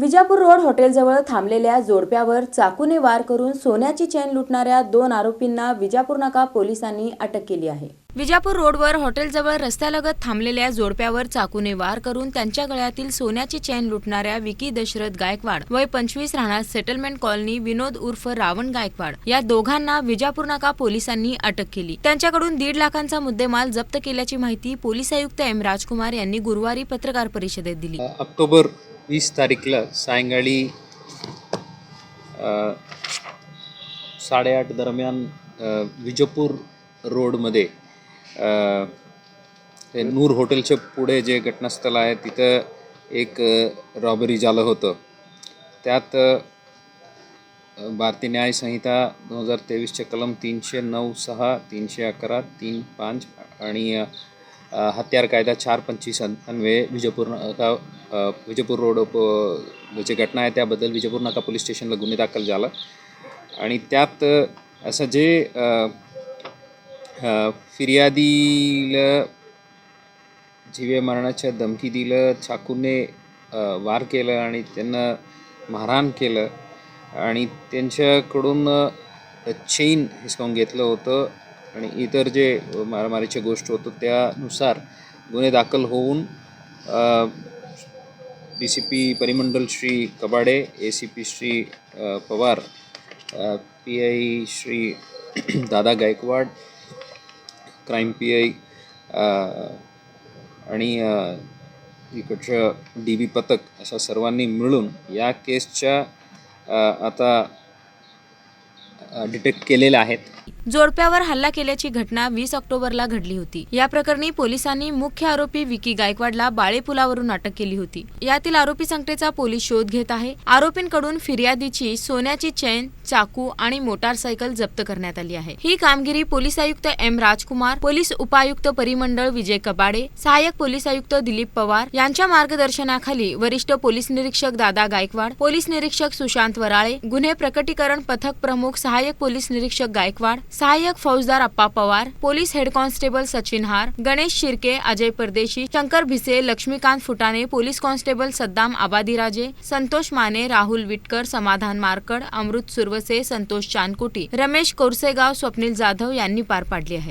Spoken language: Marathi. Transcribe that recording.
विजापूर रोड हॉटेलजवळ थांबलेल्या जोडप्यावर चाकूने वार करून सोन्याची चेन लुटणाऱ्या दोन आरोपींना विजापूर नाका पोलिसांनी अटक केली आहे. विजापूर रोडवर हॉटेलजवळ रस्त्यालगत थांबलेल्या जोडप्यावर चाकूने वार करून त्यांच्या गळ्यातील सोन्याची चेन लुटणाऱ्या विकी दशरथ गायकवाड वय पंचवीस राहणार सेटलमेंट कॉलनी विनोद उर्फ रावण गायकवाड या दोघांना विजापूर नाका पोलिसांनी अटक केली. त्यांच्याकडून दीड लाखांचा मुद्देमाल जप्त केल्याची माहिती पोलीस आयुक्त एम राजकुमार यांनी गुरुवारी पत्रकार परिषदेत दिली. ऑक्टोबर वीस तारीखला सायंकाळी साडेआठ दरम्यान विजपूर विजयपूर रोडमध्ये नूर हॉटेलच्या पुढे जे घटनास्थळ आहे तिथं एक रॉबरी झालं होतं. त्यात भारतीय न्याय संहिता दोन हजार तेवीसचे कलम तीनशे नऊ सहा तीनशे अकरा तीन पाच आणि हत्यार कायदा चार पंचवीस अन्वये विजयपूर नाका विजयपूर रोड जे घटना आहे त्याबद्दल विजयपूर नाका पोलीस स्टेशनला गुन्हे दाखल झाला. आणि त्यात असं जे फिर्यादीला जीवे मारण्याच्या धमकी दिलं चाकूने वार केलं आणि त्यांना मारहाण केलं आणि त्यांच्याकडून चेन हिसकावून घेतलं होतं. आणि इतर जे मारामारीच्या गोष्ट होतं त्यानुसार गुन्हे दाखल होऊन डी सी पी परिमंडल Shri Kabade A C P Shri Pawar P I Shri Dada Gaikwad crime P I आणि इकडचं इकडच्या डी बी पथक अशा सर्वांनी मिळून या केसच्या आता डिटेक्ट केलेल्या आहेत. जोडप्यावर हल्ला केल्याची घटना वीस ऑक्टोबरला घडली होती. या प्रकरणी पोलिसांनी मुख्य आरोपी विकी गायकवाडला बाळे पुलावरून अटक केली होती. यातील आरोपी संख्येचा पोलीस शोध घेत आहे. आरोपींकडून फिर्यादीची सोन्याची चेन चाकू आणि मोटारसायकल जप्त करण्यात आली आहे. ही कामगिरी पोलीस आयुक्त एम राजकुमार पोलीस उपायुक्त परिमंडळ विजय कबाडे सहाय्यक पोलीस आयुक्त दिलीप पवार यांच्या मार्गदर्शनाखाली वरिष्ठ पोलीस निरीक्षक दादा गायकवाड पोलीस निरीक्षक सुशांत वराळे गुन्हे प्रकटीकरण पथक प्रमुख सहाय्यक पोलीस निरीक्षक गायकवाड सहाय्यक फौजदार Appa Pawar police head constable Sachin हार गणेश शिर्के अजय परदेशी शंकर भिसे लक्ष्मीकांत फुटाणे पोलीस कॉन्स्टेबल सद्दाम आबादीराजे संतोष माने राहुल विटकर समाधान मारकड अमृत सुरवसे संतोष चानकुटी रमेश कोरसेगाव स्वप्नील जाधव यांनी पार पाडली आहे.